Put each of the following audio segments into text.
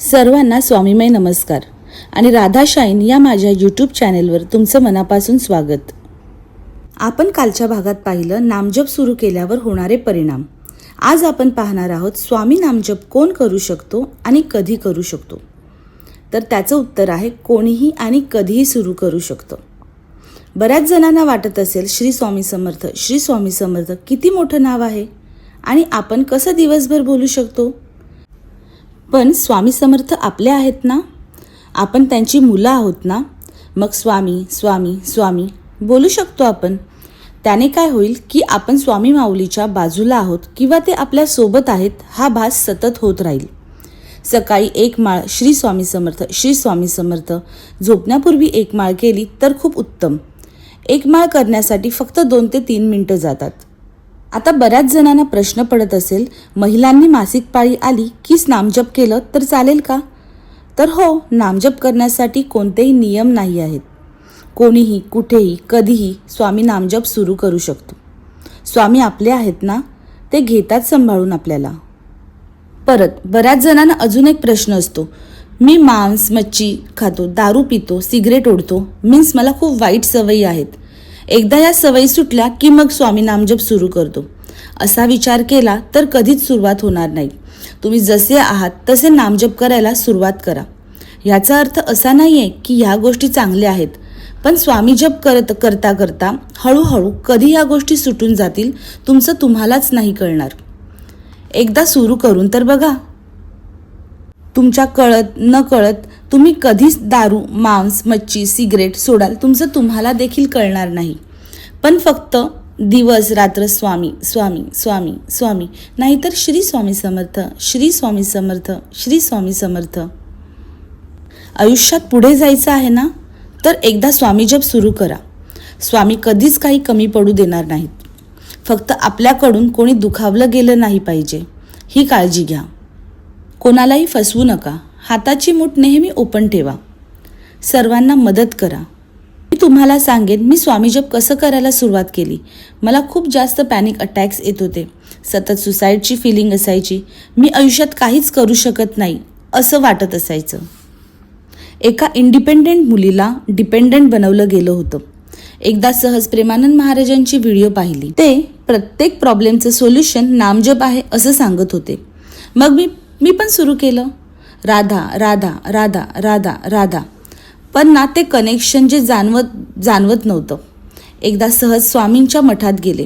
सर्वांना स्वामीमय नमस्कार आणि राधा शाईन या माझ्या यूट्यूब चॅनेलवर तुमचं मनापासून स्वागत. आपण कालच्या भागात पाहिलं नामजप सुरू केल्यावर होणारे परिणाम. आज आपण पाहणार आहोत स्वामी नामजप कोण करू शकतो आणि कधी करू शकतो? तर त्याचं उत्तर आहे कोणीही आणि कधीही सुरू करू शकतो. बऱ्याच जणांना वाटत असेल श्री स्वामी समर्थ श्री स्वामी समर्थ किती मोठं नाव आहे? आणि आपण कसं दिवसभर बोलू शकतो? पण स्वामी समर्थ आपले आहेत ना? आपण त्यांची मुलं आहोत ना? मग स्वामी स्वामी स्वामी बोलू शकतो आपण. त्याने काय होईल की आपण स्वामी माऊलीच्या बाजूला आहोत किंवा ते आपल्यासोबत आहेत हा भास सतत होत राहील. सकाळी एक माळ श्री स्वामी समर्थ श्री स्वामी समर्थ. झोपण्यापूर्वी एक माळ केली तर खूप उत्तम. एक माळ करण्यासाठी फक्त दोन ते तीन मिनटं जातात. आता बऱ्याच जणांना प्रश्न पडत असेल महिलांनी मासिक पाळी आली की नामजप केलं तर चालेल का? तर हो नामजप करण्यासाठी कोणतेही नियम नाही आहेत. कोणीही कुठेही कधीही स्वामी नामजप सुरू करू शकतो. स्वामी आपले आहेत ना? ते घेतात सांभाळून आपल्याला. परत बऱ्याच जणांना अजून एक प्रश्न असतो. मी मांस मच्छी खातो दारू पितो सिगरेट ओढतो. मीन्स मला खूप वाईट सवयी आहेत. एकदा या सवयी सुटल्या की मग स्वामी नामजप सुरू करतो. असा विचार केला तर कधीच सुरुवात होणार नाही. तुम्ही जसे आहात तसे नामजप करायला सुरुवात करा. याचा अर्थ असा नाही आहे की ह्या गोष्टी चांगल्या आहेत पण स्वामी जप करत करता करता हळूहळू कधी ह्या गोष्टी सुटून जातील तुमचं तुम्हालाच नाही कळणार. एकदा सुरू करून तर बघा. तुमच्या कळत न कळत तुम्ही कधीच दारू मांस मच्छी सिगरेट सोडाल तुमचं तुम्हाला देखील कळणार नाही. पण फक्त दिवस रात्र स्वामी स्वामी स्वामी स्वामी नाहीतर श्री स्वामी समर्थ श्री स्वामी समर्थ श्री स्वामी समर्थ. आयुष्यात पुढे जायचं आहे ना? तर एकदा स्वामी जप सुरू करा. स्वामी कधीच काही कमी पडू देणार नाहीत. फक्त आपल्याकडून कोणी दुखावलं गेलं नाही पाहिजे. ही काळजी घ्या. कोणालाही फसवू नका. हाताची मूठ नेहमी ओपन ठेवा. सर्वांना मदत करा. मी तुम्हाला सांगेन मी स्वामीजप कसं करायला सुरुवात केली. मला खूप जास्त पॅनिक अटॅक्स येत होते. सतत सुसाईडची फिलिंग असायची. मी आयुष्यात काहीच करू शकत नाही असं वाटत असायचं. एका इंडिपेंडेंट मुलीला डिपेंडंट बनवलं गेलं होतं. एकदा सहज प्रेमानंद महाराजांची व्हिडिओ पाहिली. ते प्रत्येक प्रॉब्लेमचं सोल्युशन नामजप आहे असं सांगत होते. मग मी मी पण सुरू केलं. राधा राधा राधा राधा राधा. पण ना ते कनेक्शन जे जाणवत जाणवत नव्हतं. एकदा सहज स्वामींच्या मठात गेले.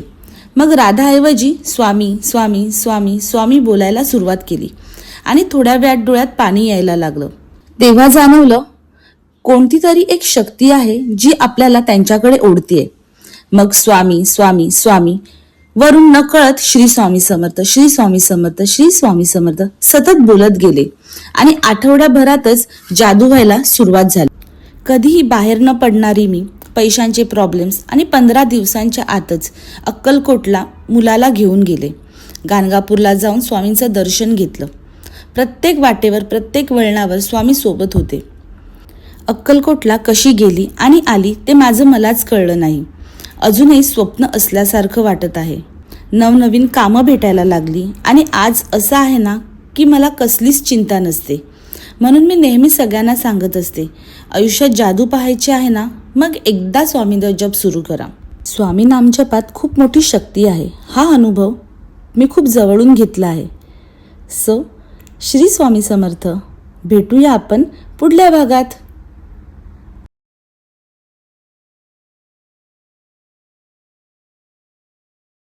मग राधाऐवजी स्वामी स्वामी स्वामी स्वामी बोलायला सुरुवात केली. आणि थोड्या वेळात डोळ्यात पाणी यायला लागलं. तेव्हा जाणवलं कोणती तरी एक शक्ती आहे जी आपल्याला त्यांच्याकडे ओढतीये. मग स्वामी स्वामी स्वामी वरून नकळत श्री स्वामी समर्थ श्री स्वामी समर्थ श्री स्वामी समर्थ सतत बोलत गेले. आणि आठवड्याभरातच जादू व्हायला सुरुवात झाली. कधीही बाहेर न पडणारी मी पैशांचे प्रॉब्लेम्स आणि पंधरा दिवसांच्या आतच अक्कलकोटला मुलाला घेऊन गेले. गाणगापूरला जाऊन स्वामींचं दर्शन घेतलं. प्रत्येक वाटेवर प्रत्येक वळणावर स्वामी सोबत होते. अक्कलकोटला कशी गेली आणि आली ते माझं मलाच कळलं नाही. अजूनही स्वप्न असल्यासारखं वाटत आहे. नवनवीन कामं भेटायला लागली आणि आज असं आहे ना की मला कसलीच चिंता नसते. म्हणून मी नेहमी सगळ्यांना सांगत असते आयुष्यात जादू पाहायची आहे ना मग एकदा स्वामी जप सुरू करा. स्वामी नामजपात खूप मोठी शक्ती आहे. हा अनुभव मी खूप जवळून घेतला आहे. सो. श्री स्वामी समर्थ. भेटूया आपण पुढल्या भागात.